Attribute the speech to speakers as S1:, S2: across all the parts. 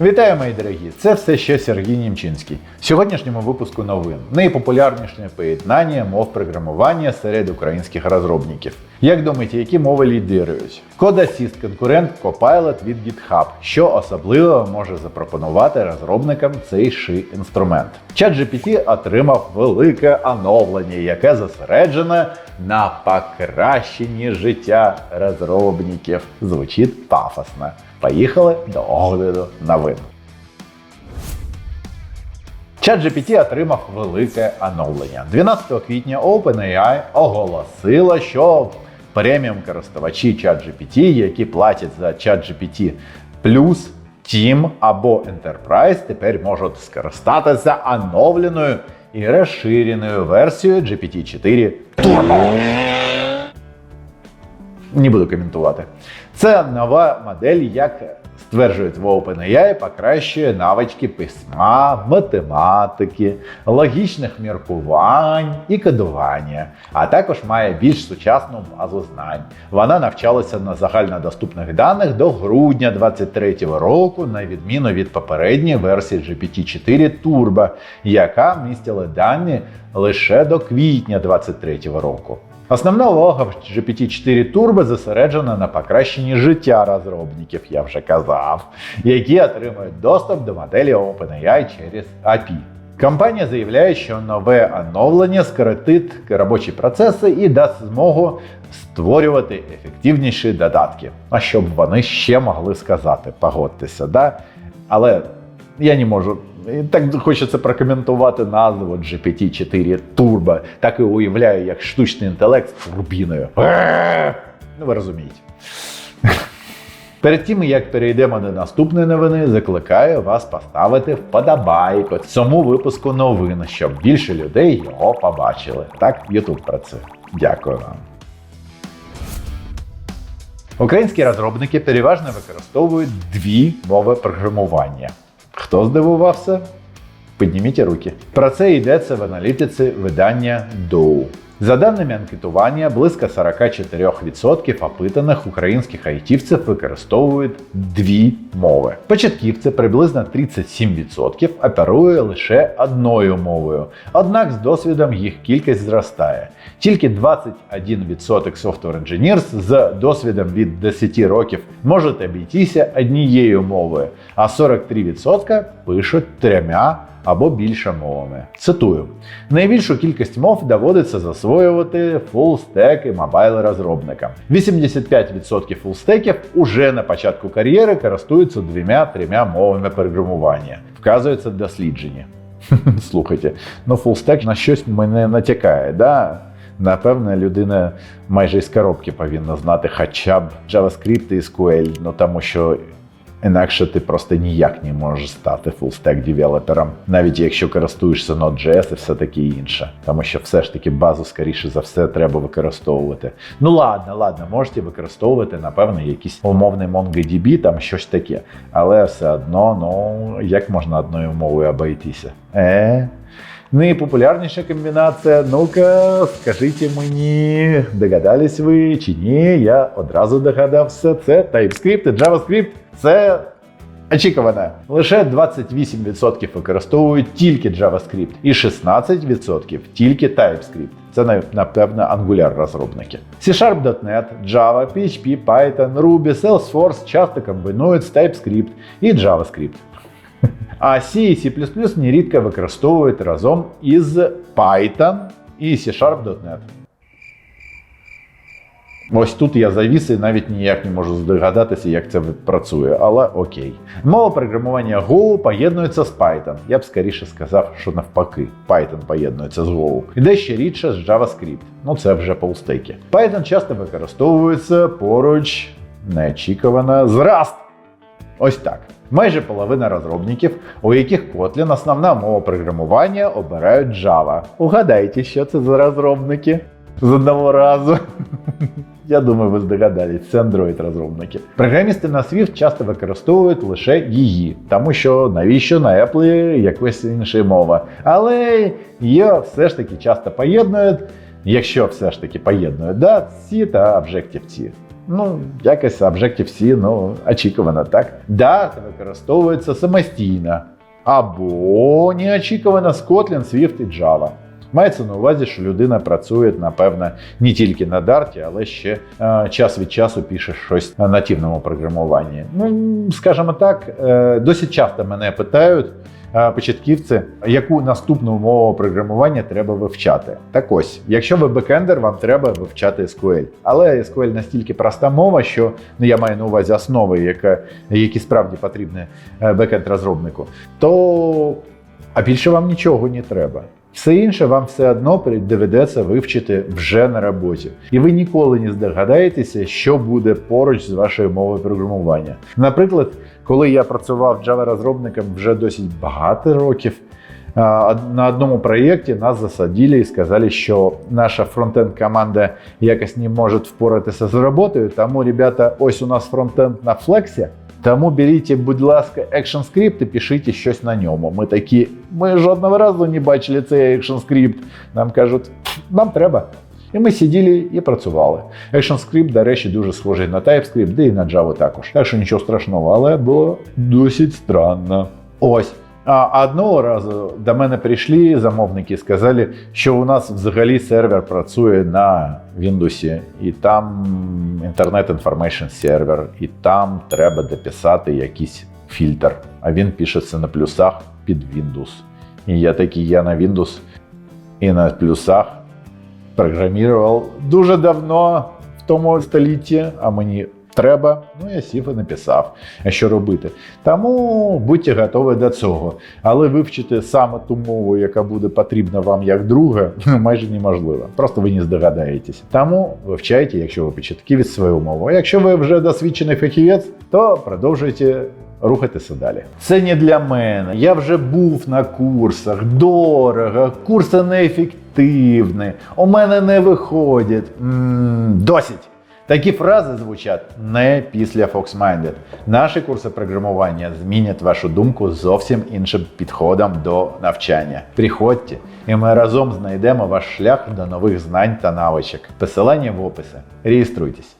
S1: Вітаю, мої дорогі! Це все ще Сергій Німчинський. В сьогоднішньому випуску новин найпопулярніше поєднання мов програмування серед українських розробників. Як думаєте, які мови лідирують? Assist – конкурент Copilot від GitHub, що особливо може запропонувати розробникам цей ши інструмент. ChatGPT отримав велике оновлення, яке зосереджене на покращенні життя розробників. Звучить пафосно. Поїхали до огляду новин. ChatGPT отримав велике оновлення. 12 квітня OpenAI оголосила, що преміум користувачі ChatGPT, які платять за ChatGPT Plus, Team або Enterprise, тепер можуть скористатися оновленою і розширеною версією GPT-4 Turbo. Не буду коментувати. Це нова модель, як стверджують в OpenAI, покращує навички письма, математики, логічних міркувань і кодування, а також має більш сучасну базу знань. Вона навчалася на загальнодоступних даних до грудня 2023 року, на відміну від попередньої версії GPT-4 Turbo, яка містила дані лише до квітня 2023 року. Основна увага в GPT-4 Turbo зосереджена на покращенні життя розробників, я вже казав, які отримують доступ до моделі OpenAI через API. Компанія заявляє, що нове оновлення скоротить робочі процеси і дасть змогу створювати ефективніші додатки. А щоб вони ще могли сказати, погодьтеся, да? Але я не можу. І Так хочеться прокоментувати назву GPT-4 Turbo. Так і уявляю, як штучний інтелект з турбіною. Е! Ну, ви розумієте. Перед тим, як перейдемо до наступної новини, закликаю вас поставити вподобайку цьому випуску новин, щоб більше людей його побачили. Так, YouTube працює. Дякую вам. Українські розробники переважно використовують дві мови програмування. Хто здивувався? Підніміть руки. Про це йдеться в аналітиці видання Dow. За даними анкетування, близько 44% опитаних українських айтівців використовують дві мови. Початківці приблизно 37% оперує лише одною мовою. Однак з досвідом їх кількість зростає. Тільки 21% software engineers з досвідом від 10 років можуть обійтися однією мовою, а 43% пишуть трьома або більше мовами. Цитую: найбільшу кількість мов доводиться засвоювати фулстек і мобайл розробникам. 85% фулстеків уже на початку кар'єри користуються двома-трьома мовами програмування. Вказується в дослідженні. Слухайте, ну фулстек на щось мене натякає, да? Напевне, людина майже із коробки повинна знати хоча б JavaScript і SQL, ну тому що інакше ти просто ніяк не можеш стати фулстек девелопером, навіть якщо користуєшся Node.js і все таке інше. Тому що все ж таки базу, скоріше за все, треба використовувати. Ну ладно, ладно, можете використовувати, напевно, якийсь умовний MongoDB, там щось таке. Але все одно, ну як можна одною мовою обійтися? Е? Найпопулярніша комбінація. Ну-ка, скажіть мені, догадались ви чи ні? Я одразу догадався. Це TypeScript і JavaScript. Це очікувано. Лише 28% використовують тільки JavaScript і 16% тільки TypeScript. Це напевно Angular розробники. C-Sharp.net, Java, PHP, Python, Ruby, Salesforce часто комбінують з TypeScript і JavaScript. А C і C нерідко використовують разом із Python і C-Sharp.net. Ось тут я завіс і навіть ніяк не можу здогадатися, як це працює, але окей. Мова програмування Go поєднується з Python. Я б скоріше сказав, що навпаки, Python поєднується з Go. І дещо рідше з JavaScript. Ну це вже полстеки. Python часто використовується поруч неочікувано з Rust. Ось так. Майже половина розробників, у яких Kotlin основна мова програмування, обирають Java. Угадайте, що це за розробники з одного разу. Я думаю, ви здогадались, це Android-розробники. Програмісти на Swift часто використовують лише її, тому що навіщо на Apple якась інша мова. Але її все ж таки часто поєднують, якщо все ж таки поєднують, да, C та Objective-C. Ну, якось Objective-C, ну, очікувано, так? Dart використовується самостійно. Або неочікувано Kotlin, Swift і Java. Мається на увазі, що людина працює, напевно, не тільки на Дарті, але ще е, час від часу пише щось на нативному програмуванні. Ну, скажімо так, е, досить часто мене питають. Е, Початківці, яку наступну мову програмування треба вивчати. Так ось, якщо ви бекендер, вам треба вивчати SQL. Але SQL настільки проста мова, що ну, я маю на увазі основи, яка, які справді потрібні е, бекенд-розробнику, то а більше вам нічого не треба. Все інше вам все одно доведеться вивчити вже на роботі. І ви ніколи не здогадаєтеся, що буде поруч з вашою мовою програмування. Наприклад, коли я працював Java-розробником вже досить багато років, на одному проєкті нас засадили і сказали, що наша фронтенд команда якось не може впоратися з роботою, тому, ребята, ось у нас фронтенд на флексі. Тому беріть, будь ласка, екшн скрипт і пишіть щось на ньому. Ми такі, ми жодного разу не бачили цей екшн скрипт. Нам кажуть, «Пф, нам треба. І ми сиділи і працювали. ActionScript, до речі, дуже схожий на TypeScript, де і на Java також. Так що нічого страшного, але було досить странно. Ось. А одного разу до мене прийшли замовники сказали, що у нас взагалі сервер працює на Windows, і там Internet Information Server, і там треба дописати якийсь фільтр. А він пишеться на плюсах під Windows. І я такий, я на Windows і на плюсах програмував дуже давно в тому столітті, а мені треба. Ну, я сів і написав, що робити. Тому будьте готові до цього. Але вивчити саме ту мову, яка буде потрібна вам як друга, майже неможливо. Просто ви не здогадаєтесь. Тому вивчайте, якщо ви початківець свою мову. А якщо ви вже досвідчений фахівець, то продовжуйте рухатися далі. Це не для мене. Я вже був на курсах, дорого, курси неефективні, у мене не виходять. м досить. Такі фрази звучать не після FoxMinded. Наші курси програмування змінять вашу думку зовсім іншим підходом до навчання. Приходьте, і ми разом знайдемо ваш шлях до нових знань та навичок. Посилання в описі. Реєструйтесь.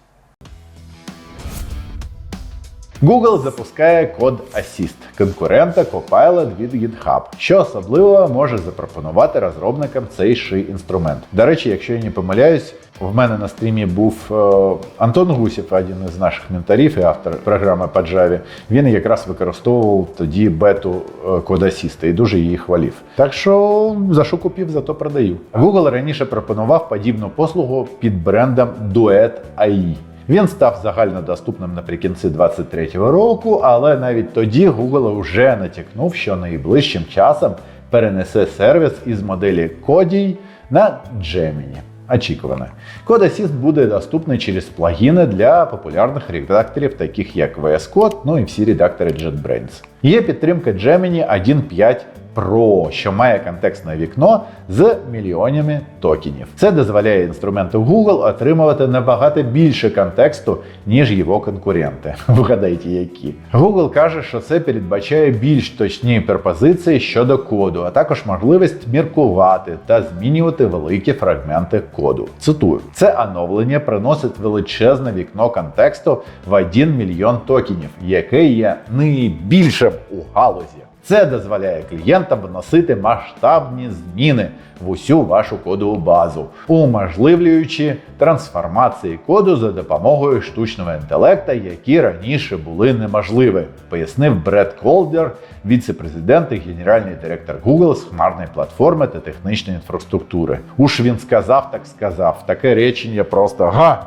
S1: Google запускає код Assist конкурента Copilot від GitHub, що особливо може запропонувати розробникам цей ши інструмент. До речі, якщо я не помиляюсь, в мене на стрімі був е, Антон Гусєв, один із наших менторів і автор програми по Java. Він якраз використовував тоді бету е, Assist і дуже її хвалів. Так що за що купив, зато продаю. Google раніше пропонував подібну послугу під брендом Duet AI. Він став загальнодоступним наприкінці 2023 року, але навіть тоді Google вже натякнув, що найближчим часом перенесе сервіс із моделі Kodi на Gemini. Очікувано. Code Assist буде доступний через плагіни для популярних редакторів, таких як VS Code, ну і всі редактори JetBrains. Є підтримка Gemini 1.5 Pro, що має контекстне вікно з мільйонами токенів. Це дозволяє інструменту Google отримувати набагато більше контексту, ніж його конкуренти. Вгадайте, які. Google каже, що це передбачає більш точні пропозиції щодо коду, а також можливість міркувати та змінювати великі фрагменти коду. Цитую: це оновлення приносить величезне вікно контексту в 1 мільйон токенів, яке є найбільшим у галузі. Це дозволяє клієнтам вносити масштабні зміни в усю вашу кодову базу, уможливлюючи трансформації коду за допомогою штучного інтелекту, які раніше були неможливі, пояснив Бред Колдер, віце-президент і генеральний директор Google з хмарної платформи та технічної інфраструктури. Уж він сказав, так сказав. Таке речення просто га!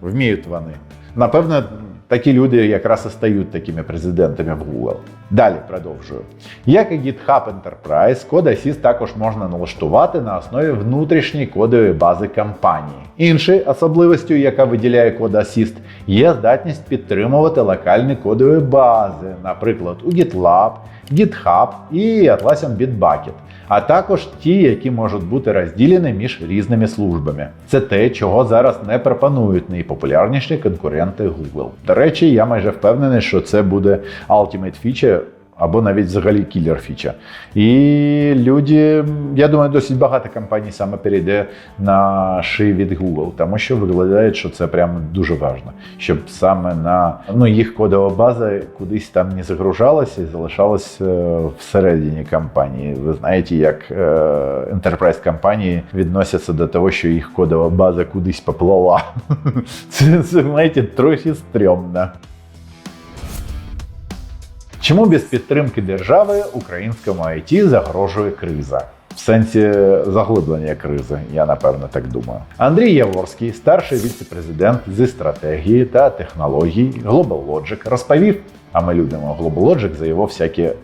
S1: Вміють вони. Напевно, такі люди якраз і стають такими президентами в Google. Далі продовжую. Як і GitHub Enterprise, Code Assist також можна налаштувати на основі внутрішньої кодової бази компанії. Іншою особливостю, яка виділяє Code Assist, є здатність підтримувати локальні кодові бази, наприклад, у GitLab, GitHub і Atlassian Bitbucket а також ті, які можуть бути розділені між різними службами. Це те, чого зараз не пропонують найпопулярніші конкуренти Google. До речі, я майже впевнений, що це буде Ultimate Feature або навіть взагалі кілер фіча. І люди, я думаю, досить багато компаній саме перейде на шиї від Google, тому що виглядає, що це прямо дуже важливо, щоб саме на ну, їх кодова база кудись там не загружалася і залишалась е, всередині компанії. Ви знаєте, як е, enterprise компанії відносяться до того, що їх кодова база кудись поплала. Це, це знаєте, трохи стрьомно. Чому без підтримки держави українському IT загрожує криза? В сенсі заглиблення кризи, я напевно так думаю. Андрій Яворський, старший віце-президент зі стратегії та технологій Global Logic, розповів. А ми любимо Global Logic за його всякі е,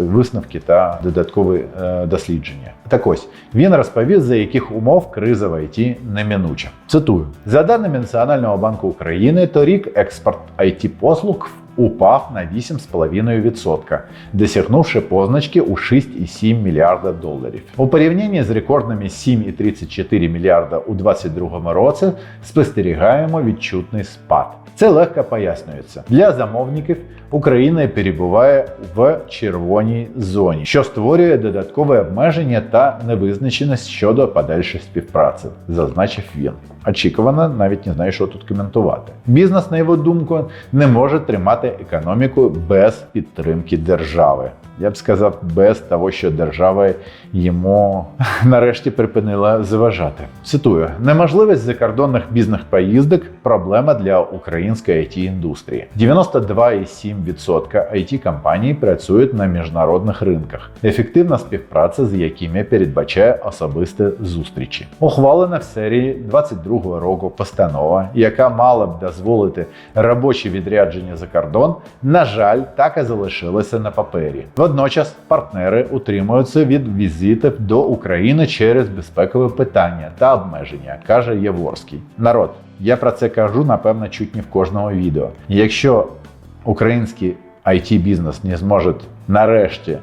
S1: висновки та додаткові е, дослідження. Так ось він розповів, за яких умов криза в ІТ неминуча. Цитую: за даними Національного банку України, торік експорт it послуг упав на 8,5%, досягнувши позначки у 6,7 мільярда доларів. У порівнянні з рекордними 7,34 мільярда у 2022 році спостерігаємо відчутний спад. Це легко пояснюється для замовників. Україна перебуває в червоній зоні, що створює додаткове обмеження та невизначеність щодо подальшої співпраці, зазначив він. Очікувано, навіть не знаю, що тут коментувати. Бізнес, на його думку, не може тримати економіку без підтримки держави. Я б сказав, без того, що держава йому нарешті припинила заважати. Цитую: неможливість закордонних бізнес-поїздок проблема для української it індустрії. 92,7% it компаній працюють на міжнародних ринках, ефективна співпраця з якими передбачає особисті зустрічі. Ухвалена в серії 22 року постанова, яка мала б дозволити робочі відрядження за кордон, на жаль, так і залишилася на папері. Водночас партнери утримуються від візитів до України через безпекові питання та обмеження, каже Єворський. Народ, я про це кажу, напевно, чуть не в кожному відео. Якщо український it бізнес не зможе нарешті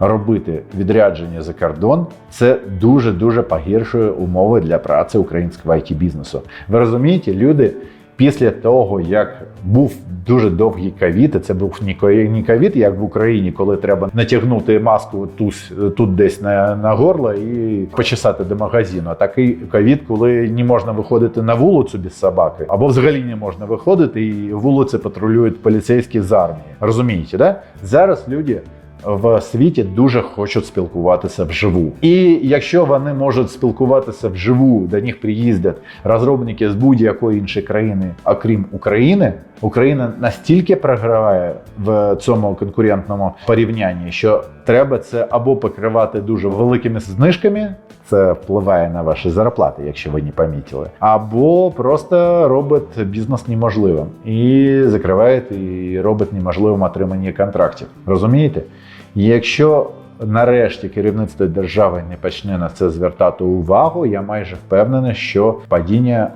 S1: робити відрядження за кордон, це дуже дуже погіршує умови для праці українського it бізнесу. Ви розумієте, люди. Після того, як був дуже довгий ковід, і це був не ковід, як в Україні, коли треба натягнути маску тут, тут десь на, на горло і почесати до магазину. А такий ковід, коли не можна виходити на вулицю без собаки, або взагалі не можна виходити, і вулиці патрулюють поліцейські з армії. Розумієте, да? Зараз люди в світі дуже хочуть спілкуватися вживу. І якщо вони можуть спілкуватися вживу, до них приїздять розробники з будь-якої іншої країни, окрім України, Україна настільки програває в цьому конкурентному порівнянні, що треба це або покривати дуже великими знижками. Це впливає на ваші зарплати, якщо ви не помітили, або просто робить бізнес неможливим і закриває і робить неможливим отримання контрактів. Розумієте? Якщо нарешті керівництво держави не почне на це звертати увагу, я майже впевнений, що падіння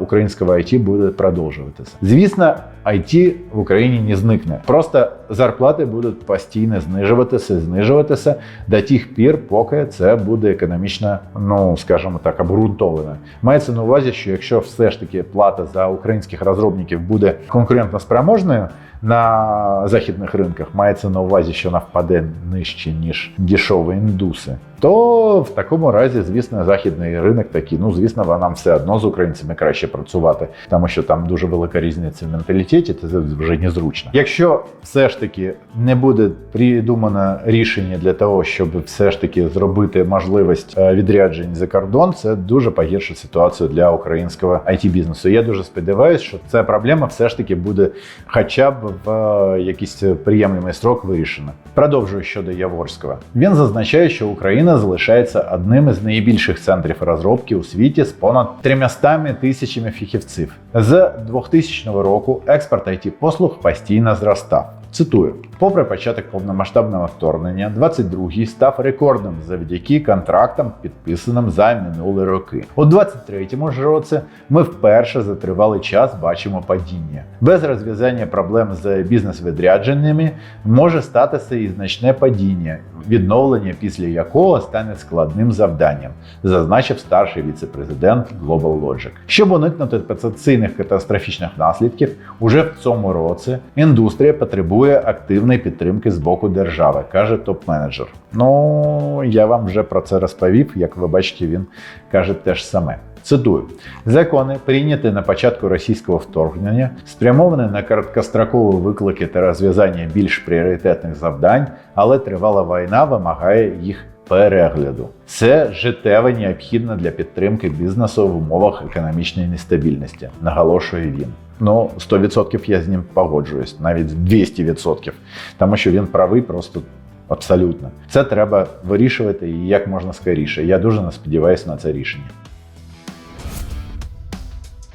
S1: українського IT буде продовжуватися. Звісно, IT в Україні не зникне. Просто зарплати будуть постійно знижуватися, знижуватися до тих пір, поки це буде економічно, ну скажімо так, обґрунтовано. Мається на увазі, що якщо все ж таки плата за українських розробників буде конкурентно спроможною, на західних ринках мається на увазі, що вона впаде нижче ніж дешеві індуси. То в такому разі, звісно, західний ринок такий. Ну, звісно, нам все одно з українцями краще працювати, тому що там дуже велика різниця в менталітеті, це вже незручно. Якщо все ж таки не буде придумано рішення для того, щоб все ж таки зробити можливість е, відряджень за кордон, це дуже погіршить ситуацію для українського it бізнесу. Я дуже сподіваюся, що ця проблема все ж таки буде, хоча б в е, якийсь приємний строк вирішена. Продовжую щодо Яворського. Він зазначає, що Україна залишається одним із найбільших центрів розробки у світі з понад 300 тисячами фахівців. З 2000 року експорт it послуг постійно зростав. Цитую: попри початок повномасштабного вторгнення, 22-й став рекордним завдяки контрактам, підписаним за минулі роки. У 23-му ж році ми вперше за тривалий час бачимо падіння. Без розв'язання проблем з бізнес-відрядженнями може статися і значне падіння, відновлення після якого стане складним завданням, зазначив старший віце-президент Global Logic. Щоб уникнути потенційних катастрофічних наслідків, уже в цьому році індустрія потребує активної підтримки з боку держави, каже топ-менеджер. Ну я вам вже про це розповів. Як ви бачите, він каже те ж саме. Цитую: закони, прийняті на початку російського вторгнення, спрямовані на короткострокові виклики та розв'язання більш пріоритетних завдань, але тривала війна вимагає їх перегляду. Це життєво необхідно для підтримки бізнесу в умовах економічної нестабільності, наголошує він. Ну, 100% я з ним погоджуюсь, навіть 200%, тому що він правий просто абсолютно. Це треба вирішувати і як можна скоріше. Я дуже сподіваюся на це рішення.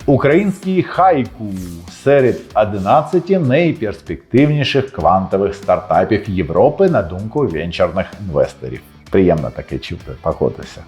S1: Український хайку серед 11 найперспективніших квантових стартапів Європи на думку венчурних інвесторів. Приємно таке чути, погодьтеся.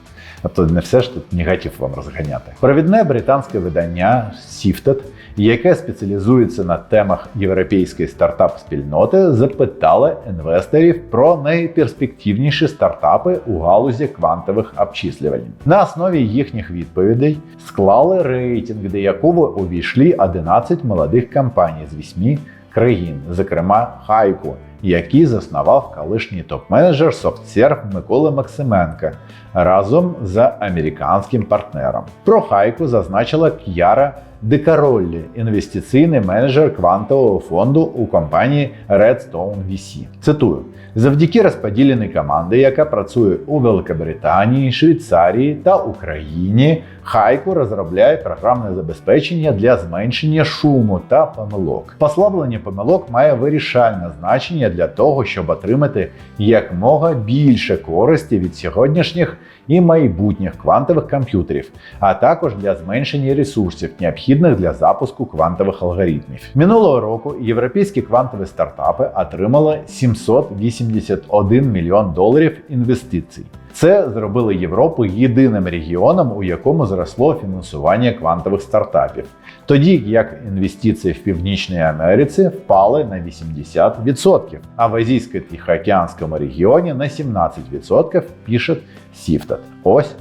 S1: А то не все ж тут негатив вам розганяти. Провідне британське видання Sifted, яке спеціалізується на темах європейської стартап-спільноти, запитало інвесторів про найперспективніші стартапи у галузі квантових обчислювань. На основі їхніх відповідей склали рейтинг, до якого увійшли 11 молодих компаній з 8 країн, зокрема Хайку, який заснував колишній топ-менеджер SoftServe Микола Максименка разом з американським партнером. Про Хайку зазначила К'яра Декароллі, інвестиційний менеджер квантового фонду у компанії Redstone VC. Цитую: завдяки розподіленій команді, яка працює у Великобританії, Швейцарії та Україні, Хайку розробляє програмне забезпечення для зменшення шуму та помилок. Послаблення помилок має вирішальне значення для того, щоб отримати якмога більше користі від сьогоднішніх і майбутніх квантових комп'ютерів, а також для зменшення ресурсів, необхідних для запуску квантових алгоритмів. Минулого року європейські квантові стартапи отримали 781 мільйон доларів інвестицій. Це зробило Європу єдиним регіоном, у якому зросло фінансування квантових стартапів, тоді як інвестиції в Північній Америці впали на 80%, а в Азійсько-Тихоокеанському регіоні на 17%, пише Сіфтат. Ось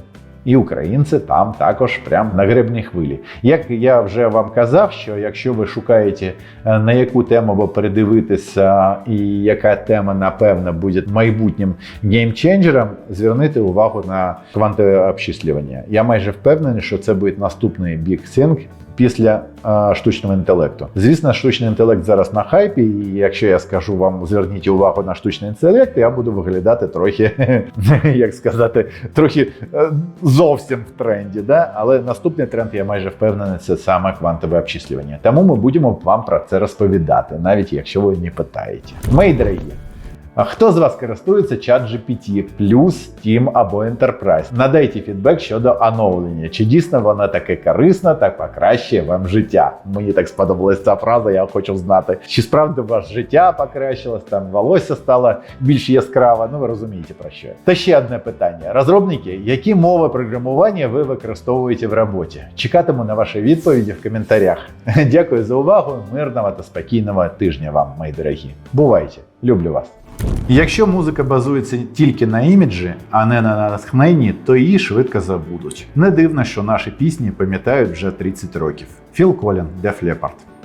S1: і українці там також прям на гребній хвилі. Як я вже вам казав, що якщо ви шукаєте е, на яку тему або передивитися, і яка тема, напевно, буде майбутнім геймченджером, зверніть увагу на квантове обчислювання. Я майже впевнений, що це буде наступний бік Thing після е, штучного інтелекту. Звісно, штучний інтелект зараз на хайпі, і якщо я скажу вам, зверніть увагу на штучний інтелект, я буду виглядати трохи, як сказати, трохи е, зовсім в тренді. Да? Але наступний тренд, я майже впевнений, це саме квантове обчислювання. Тому ми будемо вам про це розповідати, навіть якщо ви не питаєте. Мої дорогі. Хто з вас користується ChatGPT плюс Team або Enterprise? Надайте фідбек щодо оновлення. Чи дійсно вона таке корисна та покращує вам життя? Мені так сподобалася ця фраза, я хочу знати. Чи справді ваше життя покращилось, там волосся стало більш яскраво? Ну ви розумієте про що. Та ще одне питання: розробники, які мови програмування ви використовуєте в роботі? Чекатиму на ваші відповіді в коментарях. Дякую за увагу. Мирного та спокійного тижня вам, мої дорогі. Бувайте! Люблю вас! Якщо музика базується тільки на іміджі, а не на натхненні, то її швидко забудуть. Не дивно, що наші пісні пам'ятають вже 30 років. Філ Колін, Деф Leppard.